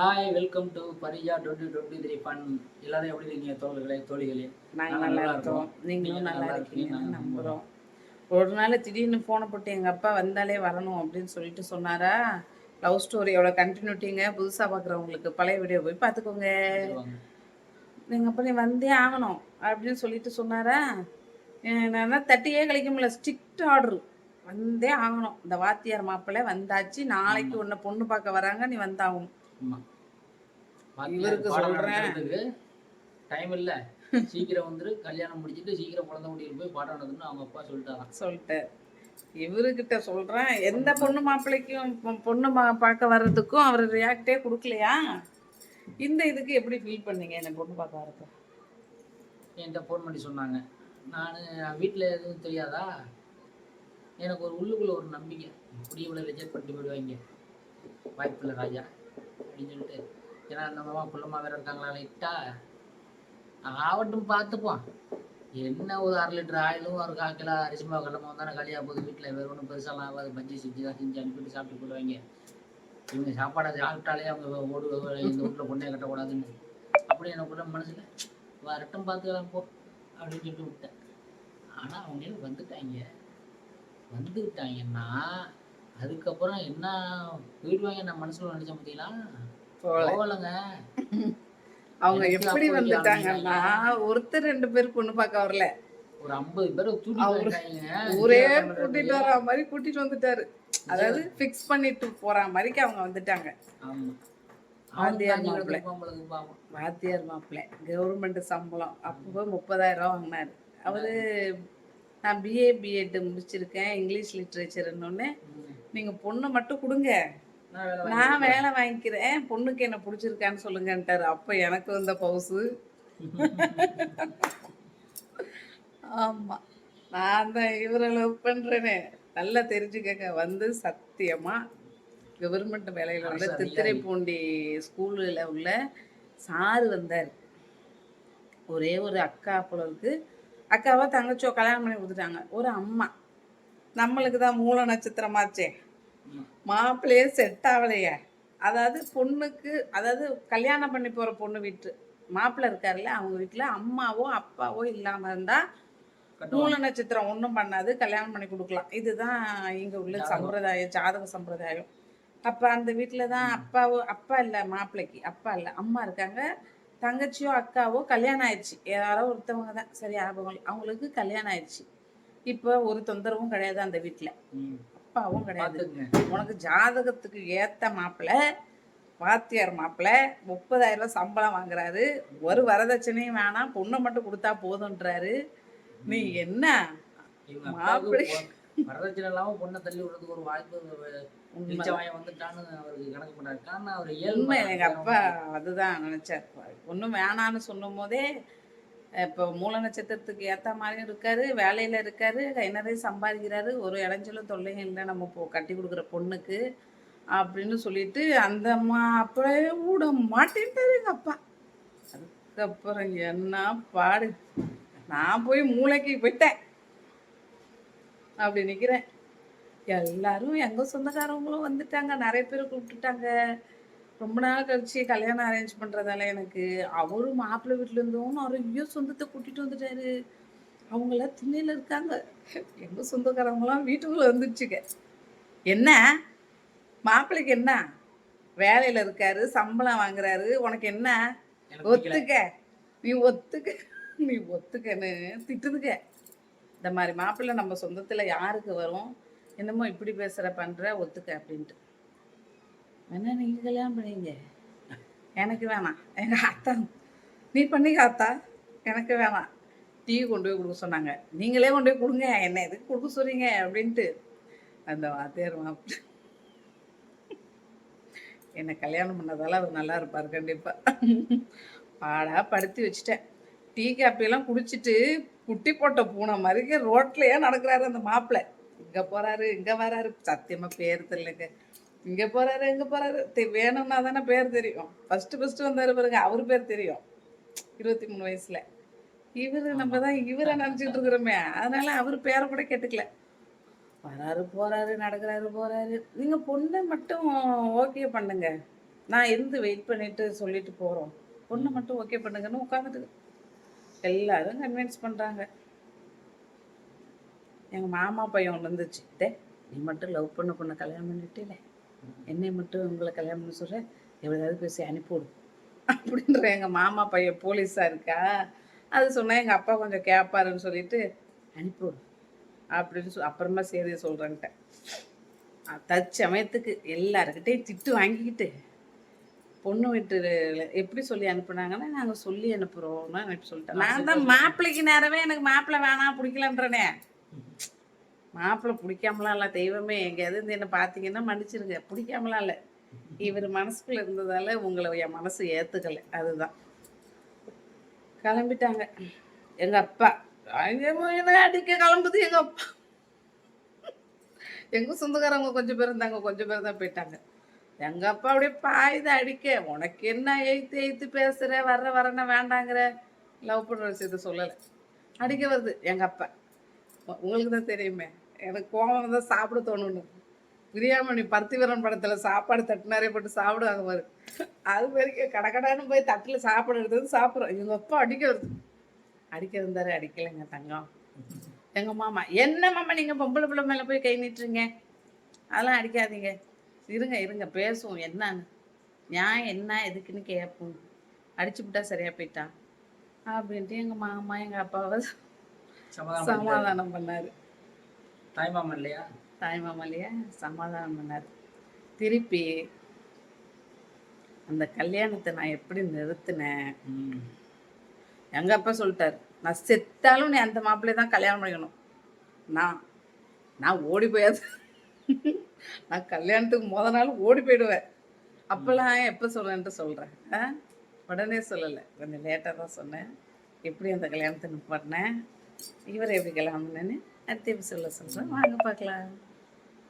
Hi welcome to Parija twenty twenty three fun எல்லாரும் எப்படி இருக்கீங்க தோழர்களே தோழிகளே? நாங்க நாங்க நல்லா இருக்கோம். நீங்களும் நீங்க நல்லா இருக்கீங்க, நம்புறோம். ஒரு நாள் திடீர்னு ஃபோனை போட்டு எங்க அப்பா வந்தாலே வரணும் அப்படின்னு சொல்லிட்டு சொன்னாரா? லவ் ஸ்டோரியோட கண்டினியூட்டிங்க புதுசா பார்க்குறவங்களுக்கு பழைய வீடியோ போய் பார்த்துக்கோங்க சொல்லுவாங்க. எங்க அப்பா நீ வந்தே ஆகணும் அப்படின்னு சொல்லிட்டு சொன்னாரா? என்னன்னா தட்டியே கழிக்க முடியல. ஸ்ட்ரிக்ட் ஆர்டர் வந்தே ஆகணும். இந்த வாத்தியார் மாப்பிள்ளை வந்தாச்சு. நாளைக்கு உன்னை பொண்ணு பார்க்க வராங்க நீ வந்தாகணும். இவருக்கு. நடத்துறதுக்கு டைம் இல்ல. சீக்கிரம் வந்துரு. கல்யாணம் முடிச்சிட்டு சீக்கிரம் குழந்தை முடியில் போய் பாடம் நடத்தணும்னு அவங்க அப்பா சொல்லிட்டாராம் சொல்லிட்டேன் இவருக்கிட்ட சொல்றேன். எந்த பொண்ணு மாப்பிள்ளைக்கும் பொண்ணு பார்க்க வர்றதுக்கும் அவர் ரியாக்டே கொடுக்கலையா? இந்த இதுக்கு எப்படி ஃபீல் பண்ணீங்க? என்ன பொண்ணு பார்க்க வரது என்கிட்ட ஃபோன் பண்ணி சொன்னாங்க. நான் வீட்டில் எதுவும் தெரியாதா? எனக்கு ஒரு உள்ளுக்குள்ள ஒரு நம்பிக்கை. இப்படி இவ்வளோ ரிஜெக்ட் பண்ணிட்டு போயிடுவாங்க. வாய்ப்பில்லை ராஜா. அப்படின்னு சொல்லிட்டு. ஏன்னா அந்த மாமா புள்ளம்மா வேற இருக்காங்களா லைட்டா. ஆவட்டும் பார்த்துப்போம். என்ன ஒரு அரை லிட்டர் ஆயிலும் ஒரு கால் கிலோ அரிசி மாவு கடமை காலியாக போகுது. வீட்டில் வேறு ஒன்றும் பெருசாலாம் ஆகாது. பஜ்ஜி செஞ்சு தான் செஞ்சு அனுப்பிட்டு சாப்பிட்டு போடுவாங்க இவங்க சாப்பாடை சாப்பிட்டாலே அவங்க ஓடு இந்த வீட்டில் பொண்ணே கட்டக்கூடாதுன்னு. அப்படி எனக்குள்ள மனசில் வரட்டும் பார்த்துக்கலாம் போ அப்படின்னு சொல்லிட்டு விட்டேன். ஆனால் அவங்க வந்துட்டாங்க. வந்துக்கிட்டாங்கன்னா அதுக்கப்புறம் என்ன போயிடுவாங்க நான் மனசுல நினைச்சேன் பார்த்தீங்களா போகலைங்க அவங்க எப்படி வந்துட்டாங்கன்னா ஒருத்தர் ரெண்டு பேர் பொண்ணு பார்க்க வரல. ஒரு ஐம்பது பேரை விஜயகாந்த் கூட்டிட்டு வர மாதிரி கூட்டிட்டு வந்துட்டாரு. அதாவது ஃபிக்ஸ் பண்ணிட்டு போற மாதிரிக்கு அவங்க வந்துட்டாங்க. வாத்தியார் மாப்பிள்ளை. வாத்தியார் மாப்பிள்ளை. கவர்மெண்ட் சம்பளம். அப்போ முப்பதாயிரம் ரூபா வாங்கினாரு. அவரு நான் பிஏ பிஎட் முடிச்சிருக்கேன். இங்கிலீஷ் லிட்ரேச்சர்னு நீங்க பொண்ணு மட்டும் கொடுங்க. நான் வேலை வாங்கிக்கிறேன். பொண்ணுக்கு என்ன பிடிச்சிருக்கான்னு சொல்லுங்கன்ட்டாரு. அப்ப எனக்கு வந்த பவுசு. ஆமா. நான் தான் இவரை லவ் பண்றேனே. நல்லா தெரிஞ்சுக்கங்க. வந்து சத்தியமா கவர்மெண்ட் வேலையில உள்ள. தித்திரைப்பூண்டி ஸ்கூலில் உள்ள சாரு வந்தார். ஒரே ஒரு அக்கா போல இருக்கு. அக்காவா தங்கச்சியோ கல்யாணம் பண்ணி கொடுத்துட்டாங்க. ஒரு அம்மா. நம்மளுக்கு தான் மூல நட்சத்திரமாச்சே. மாப்பிள்ளையே செட் ஆகலையே அதாவது பொண்ணுக்கு அதாவது கல்யாணம் பண்ணி போகிற பொண்ணு வீட்டு மாப்பிள்ளை இருக்காருல்ல அவங்க வீட்டில் அம்மாவோ அப்பாவோ இல்லாமல் இருந்தால். மூல நட்சத்திரம் ஒன்றும் பண்ணாது கல்யாணம் பண்ணி கொடுக்கலாம். இதுதான் இங்கே உள்ள. சம்பிரதாயம் ஜாதக சம்பிரதாயம். அப்போ அந்த வீட்டில் தான் அப்பாவோ அப்பா இல்லை மாப்பிள்ளைக்கு அப்பா இல்லை அம்மா இருக்காங்க. தங்கச்சியோ அக்காவோ கல்யாணம் ஆயிடுச்சு. யாரோ ஒருத்தவங்க தான். சரி இல்லை. அவங்களுக்கு கல்யாணம் ஆயிடுச்சு. இப்போ ஒரு தொந்தரவும் கிடையாது அந்த வீட்டில். அப்பாவும் கிடையாது. உனக்கு ஜாதகத்துக்கு ஏத்த மாப்பிள்ளை வாத்தியார் மாப்பிள்ளை முப்பதாயிரம் ரூபாய் சம்பளம் வாங்குறாரு. ஒரு வரதட்சணையும் வேணாம். பொண்ணை மட்டும் கொடுத்தா போதுன்றாரு நீ என்ன? மாப்பிள்ளை. வரதட்சணை இல்லாம பொண்ணை தள்ளி விடுறதுக்கு ஒரு வாய்ப்பு வந்துட்டான்னு அவருக்கு கணக்கு பண்ணாரு காரணம் அவர் ஏழ்மை எங்க அப்பா அதுதான் நினைச்சார். ஒன்றும் வேணான்னு சொல்லும் போதே இப்போ மூல நட்சத்திரத்துக்கு ஏற்ற மாதிரியும் இருக்காரு வேலையில் இருக்காரு கை நிறைய சம்பாதிக்கிறாரு ஒரு இடைஞ்சலும் தொல்லையும் இல்லை நம்ம இப்போ கட்டி கொடுக்குற பொண்ணுக்கு அப்படின்னு சொல்லிட்டு அந்த அம்மா அப்படியே விட மாட்டேன்ட்டாரு எங்கள் அப்பா. அதுக்கப்புறம் என்ன பாடு நான் போய் மூளைக்கு போயிட்டேன் அப்படி நிற்கிறேன் எல்லாரும் எங்கள் சொந்தக்காரவங்களும் வந்துட்டாங்க நிறைய பேர் கூப்பிட்டுட்டாங்க. ரொம்ப நாள் கழிச்சு கல்யாணம் அரேஞ்ச் பண்றதால எனக்கு அவரும் மாப்பிள்ளை வீட்டுல இருந்தவங்க நிறைய சொந்தத்தை கூட்டிட்டு வந்துட்டாரு. அவங்களாம் திண்ணையில இருக்காங்க. எங்க சொந்தக்காரவங்களாம் வீட்டுக்குள்ள வந்துடுச்சுங்க என்ன? மாப்பிள்ளைக்கு என்ன? வேலையில இருக்காரு சம்பளம் வாங்குறாரு. உனக்கு என்ன. ஒத்துக்க. நீ ஒத்துக்க. நீ ஒத்துக்கன்னு திட்டுதுக்க இந்த மாதிரி மாப்பிள்ளை நம்ம சொந்தத்துல யாருக்கு வரும்? என்னமோ இப்படி பேசுற பண்ற ஒத்துக்க அப்படின்ட்டு. வேணா நீங்க கல்யாணம் பண்ணீங்க? எனக்கு வேணாம். எங்க அத்தா நீ பண்ணிக்க அத்தா. எனக்கு வேணாம். டீ கொண்டு போய் கொடுக்க சொன்னாங்க. நீங்களே கொண்டு போய் கொடுங்க. என்ன எதுக்கு கொடுக்க சொல்கிறீங்க அப்படின்ட்டு. அந்த வாத்தியார் மாப்பிள்ளை என்னை கல்யாணம் பண்ணதால அவர் நல்லா இருப்பார் கண்டிப்பா. பாடா படுத்தி வச்சுட்டேன். டீ காப்பியெல்லாம் குடிச்சிட்டு குட்டி போட்ட பூனை மாதிரி ரோட்லயே நடக்கிறாரு அந்த மாப்பிள்ளை இங்க போறாரு இங்க வராரு. சத்தியமா பேர் தெரியலங்க. இங்க போறாரு இங்க போறாரு. தெ- வேணும்னா தானே பேர் தெரியும். ஃபர்ஸ்ட் ஃபர்ஸ்ட் வந்தாரு பாருங்க அவர் பேர் தெரியும். இருபத்தி மூணு வயசுல. இவரு நம்ம தான் இவரை நினைச்சிட்டு இருக்கிறோமே. அதனால அவர் பேரை கூட கேட்டுக்கல. வராரு போறாரு நடக்கிறாரு போறாரு. நீங்க பொண்ணை மட்டும் ஓகே பண்ணுங்க. நான் இருந்து வெயிட் பண்ணிட்டு சொல்லிட்டு போகிறோம் பொண்ணு மட்டும் ஓகே பண்ணுங்கன்னு உட்காந்துட்டு எல்லாரும் கன்வின்ஸ் பண்ணுறாங்க எங்கள் மாமா பையன் ஒன்று இருந்துச்சு. டே நீ மட்டும் லவ் பண்ண பொண்ணை கல்யாணம் பண்ணிட்டே என்னை மட்டும் உங்களை கல்யாணம் பண்ண சொல்கிற எவ்வளோதாவது பேசி அனுப்பிவிடு. அப்படின்ற எங்கள் மாமா பையன் போலீஸாக இருக்கா? அது சொன்னால் எங்கள் அப்பா கொஞ்சம் கேட்பாருன்னு சொல்லிட்டு அனுப்பிவிடு. அப்படின்னு சொல் அப்புறமா செய்தியை சொல்கிறேன்ட்டேன் தற்சமயத்துக்கு எல்லாருக்கிட்டையும் திட்டு வாங்கிக்கிட்டு பொண்ணு வீட்டு எப்படி சொல்லி அனுப்புனாங்கன்னா நாங்கள் சொல்லி அனுப்புகிறோம்னு அனுப்பி சொல்லிட்டேன். நான் தான் மாப்பிள்ளைக்கு நேரமே எனக்கு மாப்பிள்ளை வேணாம் பிடிக்கலன்றனே. மாப்பிள்ளை பிடிக்காமலாம் இல்லை. தெய்வமே எங்கேயாவது இருந்து என்ன பார்த்தீங்கன்னா மன்னிச்சிருங்க. பிடிக்காமலாம் இல்லை. இவர் மனசுக்குள்ளே இருந்ததால உங்களை என் மனசு ஏற்றுக்கலை அதுதான். கிளம்பிட்டாங்க. எங்கள் அப்பா அடிக்க கிளம்புது எங்கள் அப்பா. எங்கள் சொந்தக்காரவங்க கொஞ்சம் பேர் இருந்தாங்க கொஞ்சம் பேர் தான் போயிட்டாங்க. எங்கள் அப்பா அப்படியே பாயுது அடிக்க. உனக்கு என்ன எய்த்து எய்த்து பேசுகிற வர்ற வரன வேண்டாங்கிற. லவ் பண்ணுற விஷயத்த சொல்லலை. அடிக்க வருது எங்கள் அப்பா. உங்களுக்கு தான் தெரியுமே. எனக்கு கோவம் தான் சாப்பிட தோணுன்னு பிரியாமணி பருத்திவரன் படத்தில் சாப்பாடு தட்டு நிறைய போட்டு சாப்பிடுவாங்க பாரு. அது வரைக்கும் கடகடான்னு போய் தட்டில் சாப்பாடு எடுத்து வந்து சாப்பிட்றோம். எங்கள் அப்பா அடிக்க வருது அடிக்க இருந்தாரு அடிக்கலைங்க தங்கம். எங்கள் மாமா என்ன மாமா நீங்கள் பொம்பளை பிள்ளை மேலே போய் கை நீட்டுறீங்க? அதெல்லாம் அடிக்காதீங்க. இருங்க இருங்க பேசுவோம். என்னன்னு? நியாயம் என்ன எதுக்குன்னு கேட்போம். அடிச்சு விட்டா சரியா போயிட்டா? அப்படின்ட்டு எங்கள் மாமா எங்கள் அப்பாவை சமாதானம் பண்ணார். தாய்மாமன் இல்லையா? தாய் மாமா இல்லையா? சமாதானம் பண்ணார். திருப்பி அந்த கல்யாணத்தை நான் எப்படி நிறுத்தினேன். எங்கள் அப்பா சொல்லிட்டாரு நான் செத்தாலும் நீ அந்த மாப்பிள்ளைய தான் கல்யாணம் பண்ணிக்கணும். நான் நான் ஓடி போயாது நான் கல்யாணத்துக்கு முத நாள் ஓடி போயிடுவேன். அப்போல்லாம் எப்போ சொல்கிறேன்ட்டு சொல்கிறேன் உடனே சொல்லலை. கொஞ்சம் லேட்டாக தான் சொன்னேன். எப்படி அந்த கல்யாணத்தை நிப்பாட்டினேன்? இவரை எப்படி கல்யாணம் பண்ணேன்னு அடுத்த சொல்ல சொல்கிறேன் வாங்க பார்க்கலாம்.